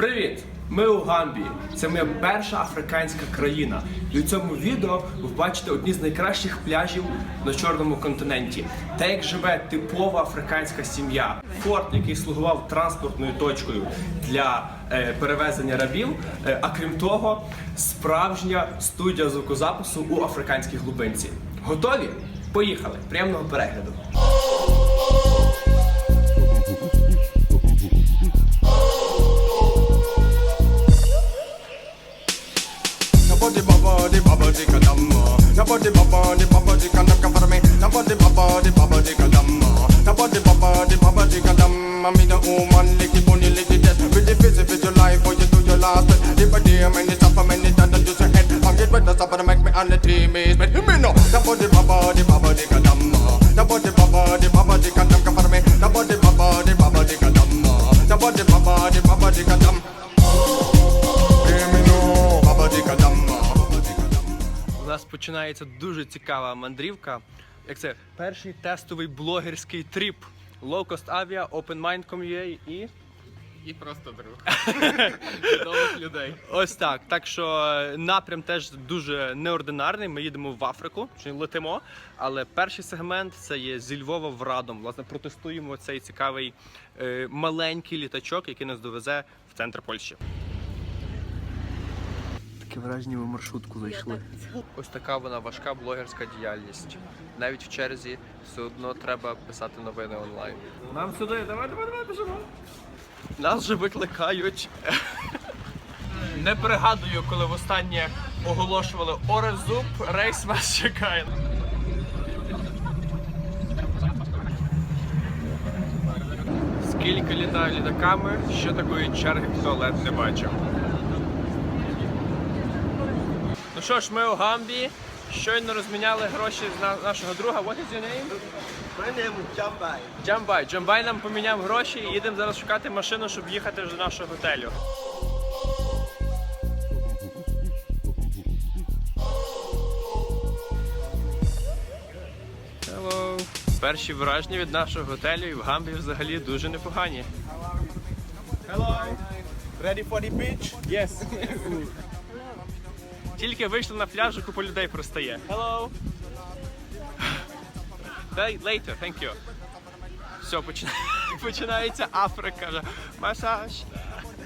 Привіт! Ми у Гамбії. Це моя перша африканська країна. І у цьому відео ви бачите одні з найкращих пляжів на чорному континенті. Та як живе типова африканська сім'я. Форт, який слугував транспортною точкою для е, перевезення рабів. Е, а крім того, справжня студія звукозапису у африканській глубинці. Готові? Поїхали! Приємного перегляду! Nobody baba di baba di kadamma. Nobody baba di baba di kadam come for me. Nobody baba di baba di kadamma. Nobody baba di baba di kadamma. The woman lick it bunny lick it. With the with your life for you do your last. If I dare many suffer many done and a head. I'm get better suffer make me on the team is but me no. Nobody baba di baba di kadamma. Nobody baba di baba di kadam come for me. Baba di baba di kadamma. Nobody baba di baba di kadam. Нас починається дуже цікава мандрівка. Як це? Перший тестовий блогерський тріп. Low Cost Avia, Open Mind Community і І просто друг. Відомих людей. ось так. Так що е, напрям теж дуже неординарний. Ми їдемо в Африку, чи летимо. Але перший сегмент це є зі Львова в Радом. Власне, протестуємо цей цікавий е, маленький літачок, який нас довезе в центр Польщі. Таке враження ми маршрутку зайшли. Ось така вона важка блогерська діяльність. Навіть в черзі все одно треба писати новини онлайн. Нам сюди, давай, давай, давай, біжимо. Нас же викликають. Не пригадую, коли востаннє оголошували Орезуб, рейс вас чекає. Скільки літаю літаками, ще такої черги в туалет не бачив. Ну що ж, ми у Гамбії. Щойно розміняли гроші з на- нашого друга. What is your name? My name is Jambai. Джамбай. Джамбай нам поміняв гроші і їдемо зараз шукати машину, щоб їхати до нашого готелю. Hello. Перші враження від нашого готелю і в Гамбії взагалі дуже непогані. Hello. Ready for the beach? Yes. Тільки вийшли на пляж, і купа людей пристає. Hello. Later, thank you. Все, почина- починається Африка. Масаж.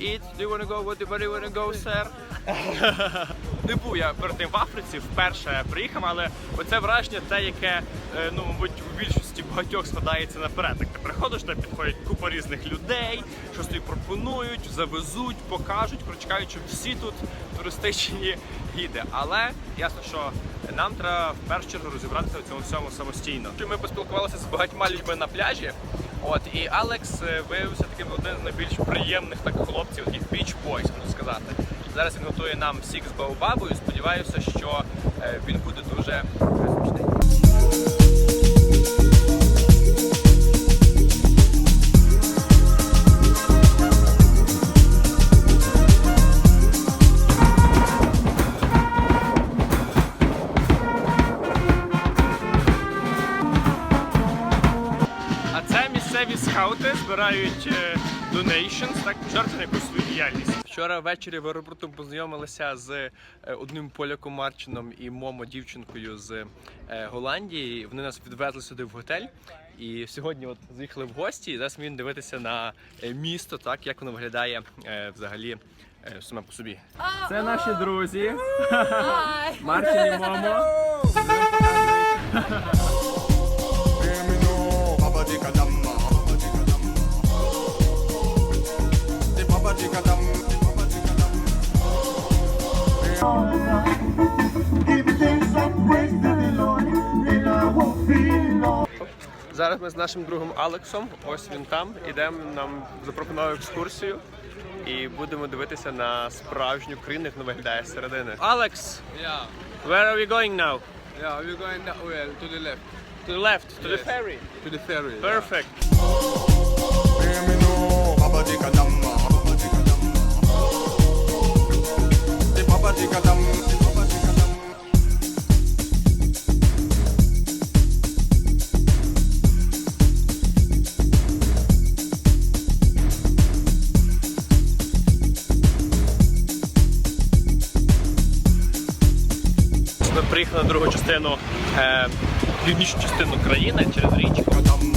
Eat, do you wanna go? Where do you wanna go, sir? Не був я перед тим в Африці, вперше приїхав, але оце враження те, яке, е, ну, мабуть, у більшості багатьох складається наперед. Так ти приходиш, там підходять купа різних людей, щось тобі пропонують, завезуть, покажуть, коротше кажучи, всі тут туристичні гіди. Але ясно, що нам треба в першу чергу розібратися в цьому всьому самостійно. Ми поспілкувалися з багатьма людьми на пляжі. От і Алекс е, виявився таким одним з найбільш приємних так хлопців, таких біч бойс, можна сказати. Зараз він готує нам сік з баобабою. Сподіваюся, що е, він буде дуже смачний. Збирають е, donations, так жертви на якусь свою діяльність. Вчора ввечері в аеропорту познайомилися з е, одним поляком Марчином і Момо дівчинкою з е, Голландії. Вони нас відвезли сюди в готель. І сьогодні от заїхали в гості. І зараз ми будемо дивитися на місто, так як воно виглядає взагалі саме по собі. Це наші друзі. Марчин і Момо. Зараз ми з нашим другом Алексом. Ось він там. Ідемо нам запропонував екскурсію. І будемо дивитися на справжню країну, як вона виглядає з середини. Алекс, Yeah. where are we going now? Yeah, we're going that way to the left. To the left, to the ferry. To the ferry. Perfect. Hear Ми приїхали на другу частину е, північну частину країни через річку. Там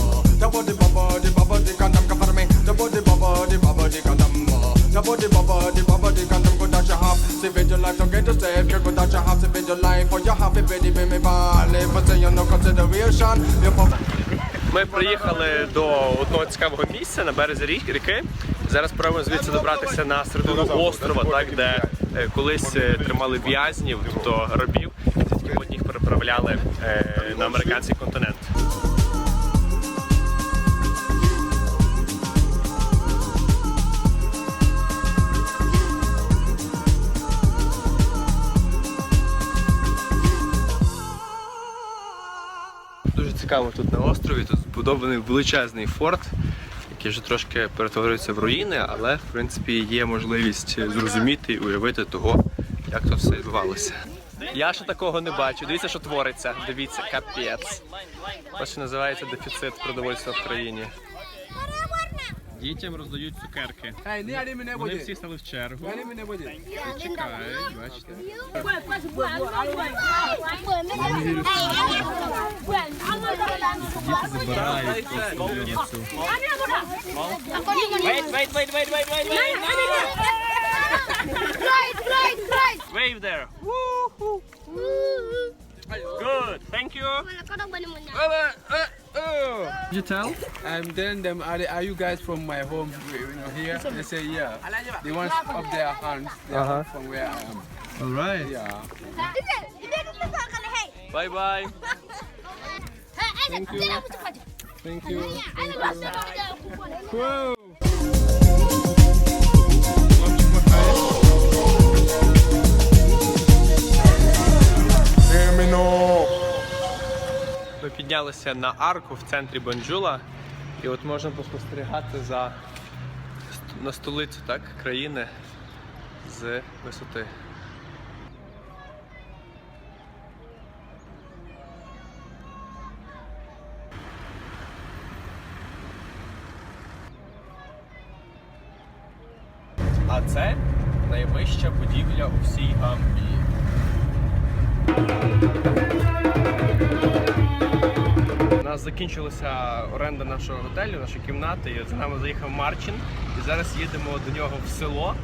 body for body body the condom go dash your life, don't get to step. You go dash your life. For your half, baby, be me ball. If I say you no consideration, you. Ми приїхали до одного цікавого місця на березі рі- ріки. Зараз спробуємо звідси добратися на середину острова, так де е, колись е, тримали в'язнів, тобто рабів, і потім їх переправляли е, на американський континент. Цікаво тут на острові. Тут збудований величезний форт, який вже трошки перетворюється в руїни, але в принципі є можливість зрозуміти і уявити того, як то все відбувалося. Я ще такого не бачу. Дивіться, що твориться. Дивіться, капець. Ось що називається дефіцит продовольства в країні. Дітям роздають цукерки. Вони всі стали в чергу. Чекають, бачите. Збирають просто цю. Wait, wait, wait, wait, wait, wait, wait. Right, right, right. Wave there. Good. Thank you. You tell? I'm telling them, are, they, are you guys from my home you know, here? They say, yeah. They want up their hands they are from where I am. All right. Yeah. Bye bye. Thank you. Thank you. Hear me now. Ми піднялися на арку в центрі Банджула, І от можна поспостерігати за на столицю так, країни з висоти. А це найвища будівля у всій Гамбії. Нас закінчилася оренда нашого готелю, нашої кімнати. І за нами заїхав Марчин. І зараз їдемо до нього в село.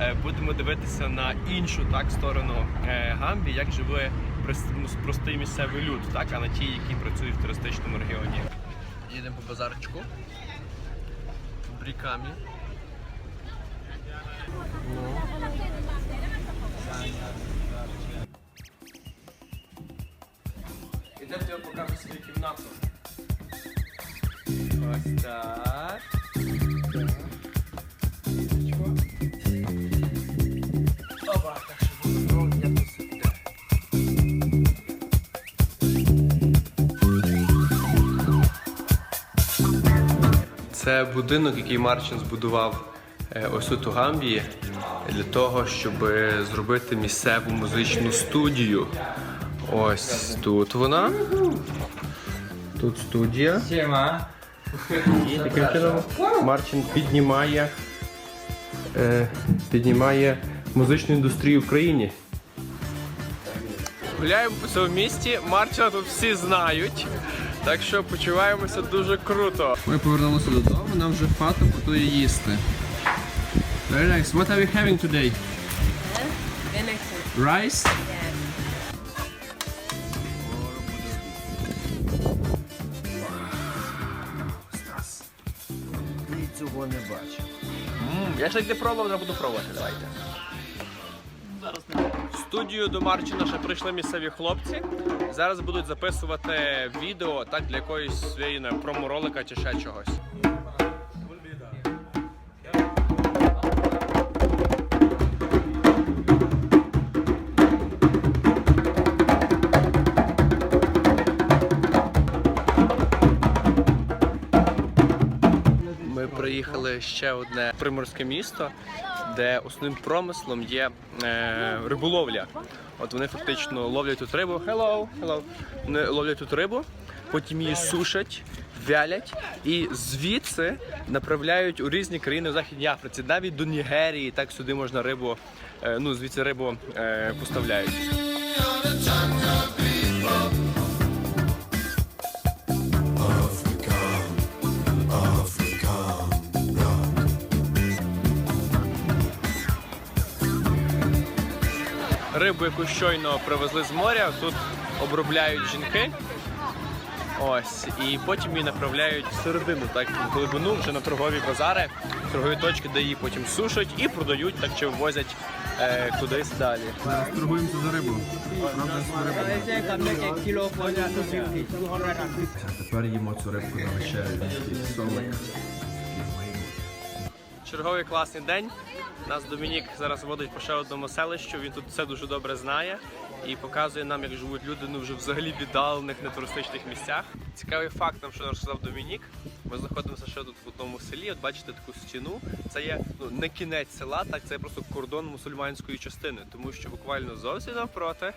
Е, Будемо дивитися на іншу так сторону е, Гамбії, як живе ну, простий місцевий люд, так, а не ті, які працюють в туристичному регіоні. Їдемо по базарчику. Брікамі. Ідемо покажу свою кімнату. Ось так. Опа, так що ну, я тут сидю. Це будинок, який Марчин збудував е, ось тут у Гамбії для того, щоб зробити місцеву музичну студію. Ось тут вона. Тут студія. І таким чином Марчин піднімає, е, піднімає музичну індустрію в країні. Гуляємо по цьому місті, Марчина тут всі знають. Так що почуваємося дуже круто. Ми повернулися додому, нам вже хата готує їсти. Very nice. What are we having today? Rice? Цього не бачив. Я ще не пробував, але буду пробувати. Давайте. В студію до Марчина ще прийшли місцеві хлопці. Зараз будуть записувати відео так для якоїсь своєї промо-ролика чи ще чогось. Ще одне приморське місто, де основним промислом є е, риболовля. От вони фактично ловлять тут рибу. Hello, hello. Вони ловлять тут рибу, потім її сушать, вялять і звідси направляють у різні країни в Західній Африці, навіть до Нігерії. Так сюди можна рибу, е, ну звідси рибу е, поставляють. Рибу, яку щойно привезли з моря, тут обробляють жінки. Ось, і потім її направляють всередину, так в глибину, вже на торгові базари, торгові точки, де її потім сушать і продають, так чи ввозять е, кудись далі. Торгуємося за рибу. Тепер їмо цю рибку на вечерю. Солик. Черговий класний день. Нас Домінік зараз водить по ще одному селищу. Він тут все дуже добре знає і показує нам, як живуть люди ну вже взагалі віддалених нетуристичних місцях. Цікавий факт нам, що нам сказав Домінік. Ми знаходимося ще тут в одному селі. От бачите таку стіну. Це є ну не кінець села, так це просто кордон мусульманської частини, тому що буквально зовсім навпроти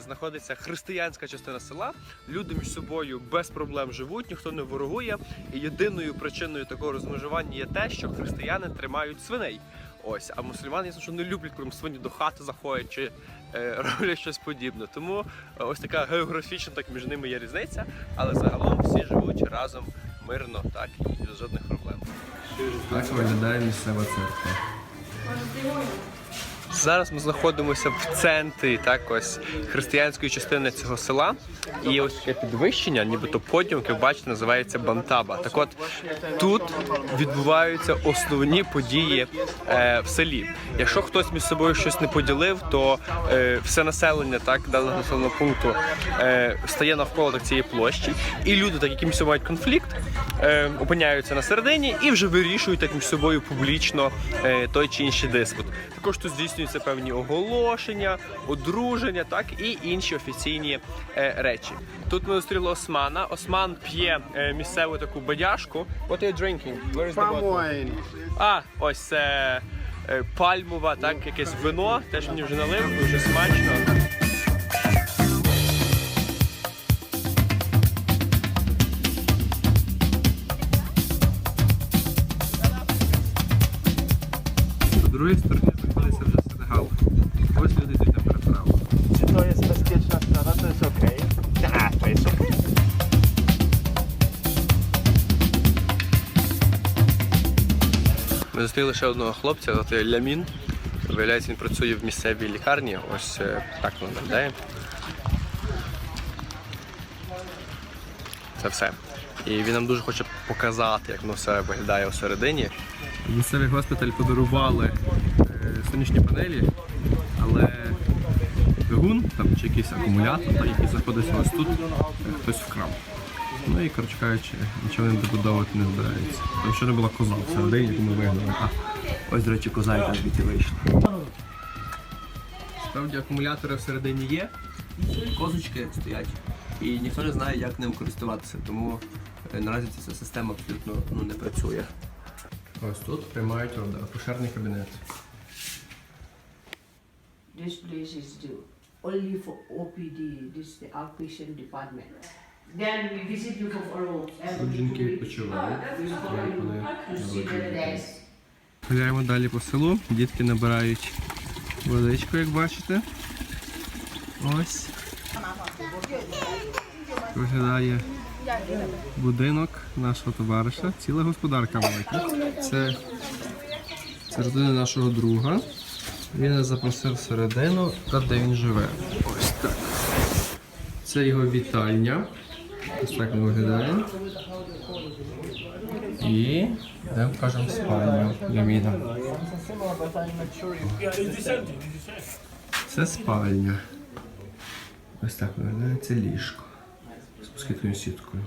знаходиться християнська частина села. Люди між собою без проблем живуть, ніхто не ворогує. І єдиною причиною такого розмежування є те, що християни тримають свиней. Ось, а мусульмани, ясно, що не люблять, коли свині до хати заходять чи е, роблять щось подібне. Тому е, ось така географічна, так між ними є різниця, але загалом всі живуть разом мирно, так і без жодних проблем. Так виглядає місцева церква. Зараз ми знаходимося в центрі так ось християнської частини цього села. І ось таке підвищення, нібито подіум, як ви бачите, називається Бантаба. Так от тут відбуваються основні події е, в селі. Якщо хтось між собою щось не поділив, то е, все населення так даного населеного пункту е, стає навколо так цієї площі, і люди, так собою мають конфлікт, е, опиняються на середині і вже вирішують так між собою публічно е, той чи інший диспут. Також тут здійснюються певні оголошення, одруження, так і інші офіційні е, речі. Тут ми зустріли Османа. Осман п'є е, місцеву таку бадяжку. What are you drinking? Where is the bottle? А, ось це е, пальмова, так, якесь вино. Теж мені вже налив, дуже смачно. Зустріли ще одного хлопця, звати Лямін. Виявляється, він працює в місцевій лікарні. Ось е, так воно виглядає. Це все. І він нам дуже хоче показати, як воно все виглядає всередині. Місцевий госпіталь подарували е, сонячні панелі, але двигун там, чи якийсь акумулятор, який знаходиться ось тут, е, хтось вкрав. Ну і, коротше кажучи, нічого не добудовувати не збирається. Там ще не була коза всередині, ми вигнали. А, ось, до речі, коза яка звідти вийшла. Справді акумулятори всередині є, козочки стоять, і ніхто не знає, як ним користуватися, тому е, наразі ця система абсолютно ну, не працює. Ось тут приймають ордер, акушерний кабінет. This place is the only for OPD. This is the outpatient department. Then we visit you for follow-ups Тут жінки відпочивають. See whether there's Гуляємо далі по селу. Дітки набирають водичку, як бачите. Ось. Виглядає будинок нашого товариша. Ціла господарка велика. Це, це родина нашого друга. Він нас запросив всередину, та де він живе. Ось так. Це його вітальня. Так він виглядає. І йдемо покажемо спальню Ляміна. Це спальня. Ось так виглядає це ліжко. З москітною сіткою.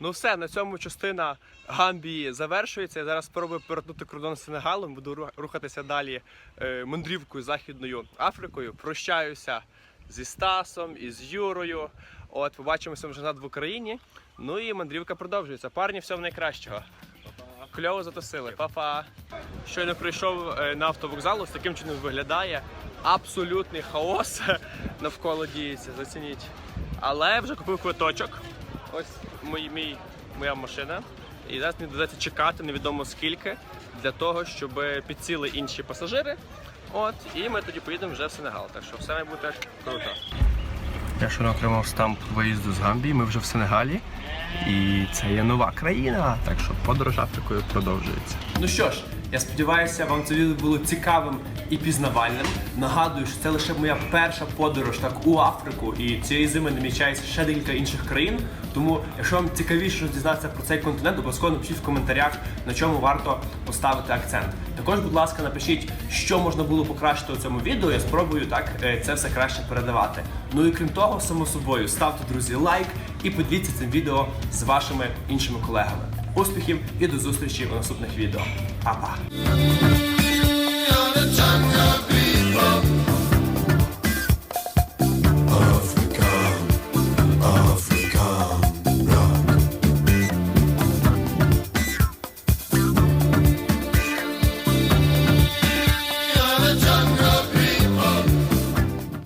Ну все, на цьому частина Гамбії завершується. Я зараз спробую перетнути кордон з Сенегалом, буду рухатися далі е, мандрівкою Західною Африкою. Прощаюся зі Стасом і з Юрою. От, побачимося вже назад в Україні. Ну і мандрівка продовжується. Парні, всього найкращого. Кльово затусили. Па-па. Щойно прийшов е, на автовокзал, ось таким чином виглядає. Абсолютний хаос навколо діється. Зацініть. Але вже купив квиточок. Ось мій, мій, моя машина. І зараз мені доведеться чекати невідомо скільки для того, щоб підсіли інші пасажири. От, і ми тоді поїдемо вже в Сенегал. Так що все має бути круто. Я щойно отримав стамп виїзду з Гамбії. Ми вже в Сенегалі. І це є нова країна, так що подорож Африкою продовжується. Ну що ж, я сподіваюся, вам це відео було цікавим і пізнавальним. Нагадую, що це лише моя перша подорож так у Африку, і цієї зими намічається ще декілька інших країн. Тому, якщо вам цікавіше дізнатися про цей континент, обов'язково напишіть в коментарях, на чому варто поставити акцент. Також, будь ласка, напишіть, що можна було покращити у цьому відео. Я спробую так е, це все краще передавати. Ну і крім того, само собою, ставте друзі лайк і поділіться цим відео з вашими іншими колегами. Успіхів і до зустрічі у наступних відео. Па-па!